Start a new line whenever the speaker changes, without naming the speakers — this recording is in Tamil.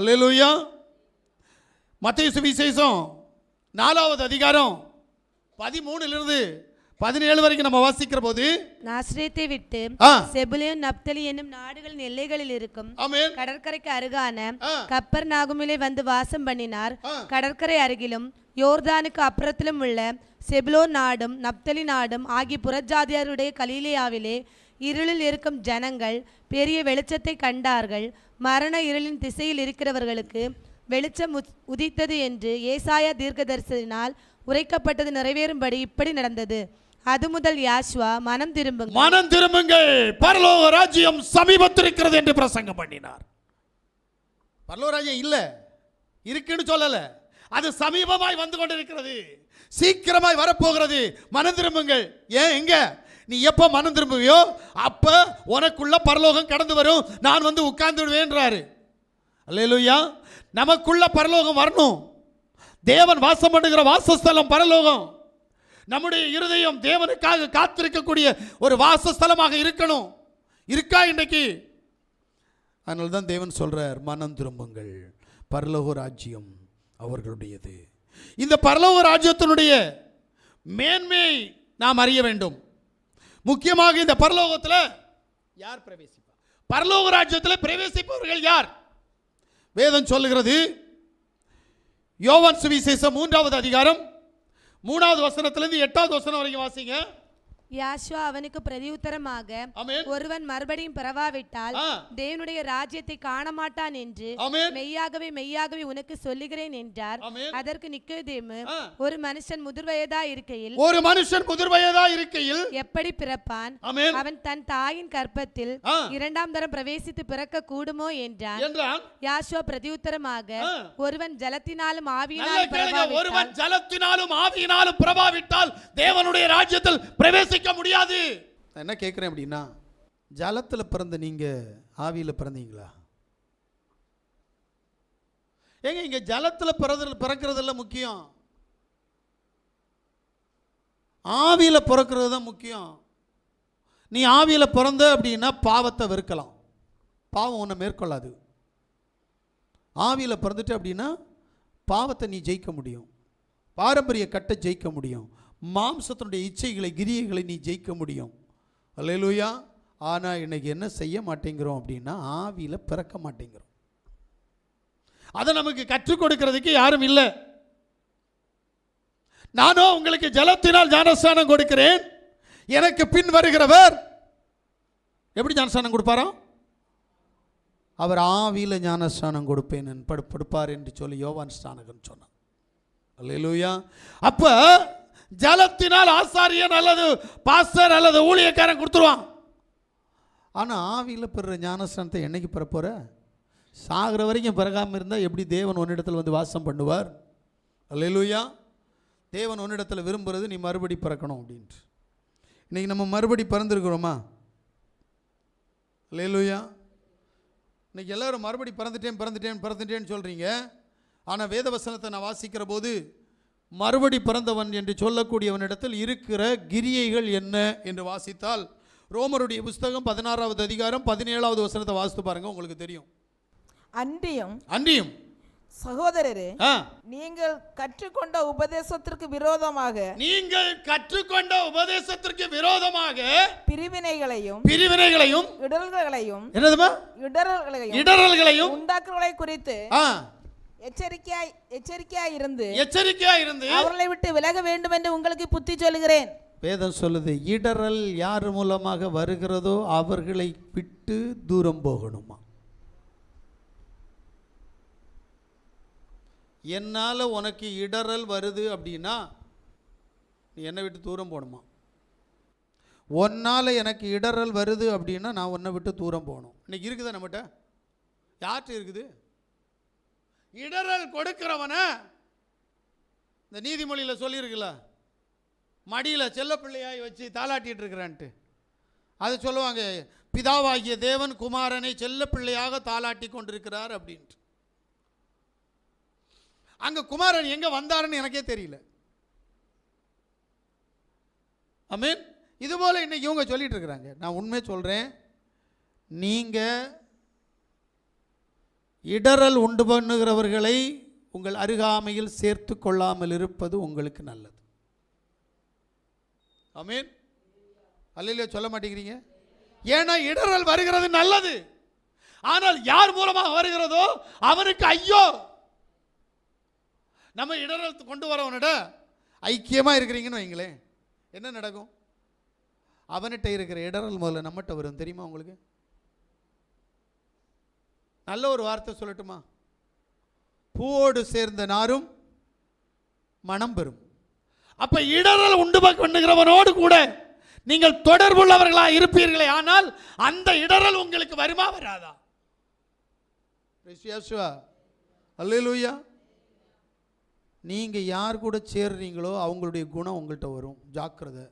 அல்லேலூயா மத்திய சுவிசேஷம் நாலாவது அதிகாரம் பதிமூணுலேருந்து பதினேழு வரைக்கும் நம்ம வாசிக்கிற போது
நாசிரியத்தை விட்டு. செபுலியும் நப்தலி என்னும் நாடுகளின் எல்லைகளில் இருக்கும் கடற்கரைக்கு அருகான. கப்பர் நாகுமிலே வந்து வாசம் பண்ணினார். கடற்கரை அருகிலும் யோர்தானுக்கு அப்புறத்திலும் உள்ள செபுலோன் நாடும் நப்தலி நாடும் ஆகிய புறஜாதியாருடைய கலீலியாவிலே இருளில் இருக்கும் ஜனங்கள் பெரிய வெளிச்சத்தை கண்டார்கள். மரண இருளின் திசையில் இருக்கிறவர்களுக்கு வெளிச்சம் உத்- உதித்தது என்று ஏசாயா தீர்க்கதரிசனால் உரைக்கப்பட்டது நிறைவேறும்படி இப்படி நடந்தது. அது முதல் யாஷ்வா மனம் திரும்புங்கள்.
மனம் திரும்புங்கள். பரலோக ராஜ்யம் சமீபத்திருக்கிறது என்று பிரசங்கம் பண்ணினார். பரலோக ராஜ்யம் இல்ல. இருக்குன்னு சொல்லல. அது சமீபமாய் வந்து கொண்டிருக்கிறது. சீக்கிரமாய் வரப்போகிறது. மனம் திரும்புங்கள். ஏன் எங்க? நீ எப்போ மனம் திரும்புவியோ அப்போ உனக்குள்ள பரலோகம் கடந்து வரும். நான் வந்து உட்கார்ந்து விடுவேன்றாரு அல்லையா நமக்குள்ள பரலோகம் வரணும். தேவன் வாசம் பண்ணுகிற வாசஸ்தலம் பரலோகம். நம்முடைய இருதயம் தேவனுக்காக காத்திருக்கக்கூடிய ஒரு வாசஸ்தலமாக இருக்கணும். இருக்கா இன்னைக்கு? அதனால தான் தேவன் சொல்கிறார் மனம் திரும்புங்கள். பரலோக ராஜ்யம் அவர்களுடையது. இந்த பரலோக ராஜ்யத்தினுடைய மேன்மையை நாம் அறிய வேண்டும். முக்கியமாக இந்த பரலோகத்தில் யார் பிரவேசிப்பார் பரலோக ராஜ்யத்தில் பிரவேசிப்பவர்கள் யார்? வேதம் சொல்லுகிறது யோவான் சுவிசேஷம் மூன்றாவது அதிகாரம் மூணாவது வசனத்திலிருந்து எட்டாவது வசனம் வரைக்கும் வாசிங்க.
யாஷ்வா அவனுக்கு பிரதியுத்தரமாக ஒருவன் மறுபடியும் பிறவாவிட்டால். தேவனுடைய ராஜ்யத்தை காண மாட்டான் என்று மெய்யாகவே மெய்யாகவே உனக்கு சொல்லுகிறேன் என்றார். அதற்கு நிக்கோதேமு. ஒரு மனுஷன் முதிர்வயதா இருக்கையில்
ஒரு மனுஷன் முதிர் வயதா இருக்கையில்
எப்படி பிறப்பான்? அவன் தன் தாயின் கற்பத்தில். இரண்டாம் தரம் பிரவேசித்து பிறக்க கூடுமோ என்றான். யாஷ்வா பிரதியுத்தரமாக. ஒருவன் ஜலத்தினாலும் ஆவியினாலும்
ஒருவன் ஜலத்தினாலும் ஆவியினாலும் பிரபாவிட்டால் தேவனுடைய ராஜ்யத்தில் பிரவேசிக்க முடியாது. நான் என்ன கேட்குறேன் அப்படின்னா ஜலத்தில் பிறந்த நீங்க ஆவியில பிறந்தீங்களா? ஏங்க இங்க ஜலத்துல பிறந்த பிறக்கிறதுல முக்கியம். ஆவியில பிறக்கிறது தான் முக்கியம். நீ ஆவியில பிறந்த அப்படின்னா பாவத்தை வெறுக்கலாம். பாவம் உன்னை மேற்கொள்ளாது. ஆவியில் பிறந்துட்டு அப்படின்னா பாவத்தை நீ ஜெயிக்க முடியும். பாரம்பரிய கட்டை ஜெயிக்க முடியும். மாம்சத்தினுடைய இச்சைகளை கிரியைகளை நீ ஜெயிக்க முடியும். அல்லையிலூயா ஆனால் இன்னைக்கு என்ன செய்ய மாட்டேங்கிறோம் அப்படின்னா ஆவியில் பிறக்க மாட்டேங்கிறோம். அதை நமக்கு கற்றுக் கொடுக்கிறதுக்கு யாரும் இல்லை. நானோ உங்களுக்கு ஜலத்தினால் ஞானஸ்தானம் கொடுக்கிறேன். எனக்கு பின் வருகிறவர். எப்படி ஞானஸ்தானம் கொடுப்பாராம் அவர் ஆவியில் ஞானஸ்தானம் கொடுப்பேன் என் கொடுப்பார் என்று சொல்லி யோவான் ஸ்தானகன் சொன்னார் அல்லேலூயா. அப்போ ஜலத்தினால் ஆசாரியன் அல்லது பாஸ்டர் அல்லது ஊழியக்காரன் கொடுத்துருவான். ஆனால் ஆவியில் பெறுற ஞானஸ்தானத்தை என்னைக்கு பெற போகிற சாகிற வரைக்கும் பிறகாமல் இருந்தால் எப்படி தேவன் உன்னிடத்தில் வந்து வாசம் பண்ணுவார்? அல்லையிலூயா தேவன் உன்னிடத்தில் விரும்புகிறது நீ மறுபடி பிறக்கணும் அப்படின்ட்டு. இன்னைக்கு நம்ம மறுபடி பிறந்திருக்கிறோமா? அல்லேலூயா. இன்னைக்கு எல்லோரும் மறுபடி பிறந்துட்டேன் பிறந்துட்டேன் பிறந்துட்டேன்னு சொல்கிறீங்க ஆனால் வேதவசனத்தை நான் வாசிக்கிற போது மறுபடி பிறந்தவன் என்று சொல்லக்கூடியவனிடத்தில் இருக்கிற கிரியைகள் என்ன என்று வாசித்தால் ரோமருடைய புஸ்தகம் பதினாறாவது அதிகாரம் பதினேழாவது வசனத்தை வாசித்து பாருங்க உங்களுக்கு தெரியும்.
அன்றியும்
அன்றியும்.
சகோதரரே நீங்கள் கற்றுக்கொண்ட உபதேசத்திற்கு விரோதமாக
நீங்கள் கற்றுக்கொண்ட உபதேசத்திற்கு விரோதமாக
பிரிவினைகளையும்
பிரிவினைகளையும்
இடர்களையும்
என்னதுமா?
இடர்களையும்
இடரல்களையும்
உண்டாக்குறதை குறித்து எச்சரிக்கையாய் எச்சரிக்கையாய் இருந்து
எச்சரிக்கையா இருந்து
அவர்களை விட்டு விலக வேண்டும் என்று உங்களுக்கு புத்தி சொல்லுகிறேன்.
வேதம் சொல்லுது இடரல் யார் மூலமாக வருகிறதோ அவர்களை விட்டு தூரம் போகணுமா? என்னால் உனக்கு இடரல் வருது அப்படின்னா நீ என்னை விட்டு தூரம் போகணுமா? உன்னால் எனக்கு இடரல் வருது அப்படின்னா நான் உன்னை விட்டு தூரம் போகணும். இன்னைக்கு இருக்குதா நம்மகிட்ட? யார்கிட்ட இருக்குது? இடரல் கொடுக்கிறவனை இந்த நீதிமொழியில் சொல்லியிருக்குல்ல மடியில் செல்லப்பிள்ளையாய் வச்சு தாளாட்டிகிட்டு இருக்கிறான்ட்டு. அதை சொல்லுவாங்க பிதாவாகிய தேவன் குமாரனை செல்லப்பிள்ளையாக தாளாட்டி கொண்டிருக்கிறார் அப்படின்ட்டு. அங்கே குமாரன் எங்கே வந்தாருன்னு எனக்கே தெரியல. ஐ மீன் இதுபோல் இன்றைக்கி இவங்க சொல்லிகிட்டு இருக்கிறாங்க. நான் உண்மையை சொல்கிறேன் நீங்கள் இடரல் உண்டு பண்ணுகிறவர்களை உங்கள் அருகாமையில் சேர்த்து கொள்ளாமல் இருப்பது உங்களுக்கு நல்லது. அமீன் அல்லையிலே சொல்ல மாட்டேங்கிறீங்க? ஏன்னா இடரல் வருகிறது நல்லது. ஆனால் யார் மூலமாக வருகிறதோ அவனுக்கு ஐயோ. நம்ம இடரல் கொண்டு வரவனிட ஐக்கியமாக இருக்கிறீங்கன்னு வைங்களேன். என்ன நடக்கும்? அவன்கிட்ட இருக்கிற இடரல் முதல்ல நம்மகிட்ட வரும். தெரியுமா உங்களுக்கு? நல்ல ஒரு வார்த்தை சொல்லட்டுமா? பூவோடு சேர்ந்த நாரும் மனம் பெறும். அப்ப இடரல் உண்டு பண்ணுகிறவனோடு கூட நீங்கள் தொடர்புள்ளவர்களா இருப்பீர்களே ஆனால் அந்த இடரல் உங்களுக்கு வருமா வராதா? அல்லேலூயா நீங்க யார் கூட சேர்றீங்களோ அவங்களுடைய குணம் உங்கள்கிட்ட வரும். ஜாக்கிரதை.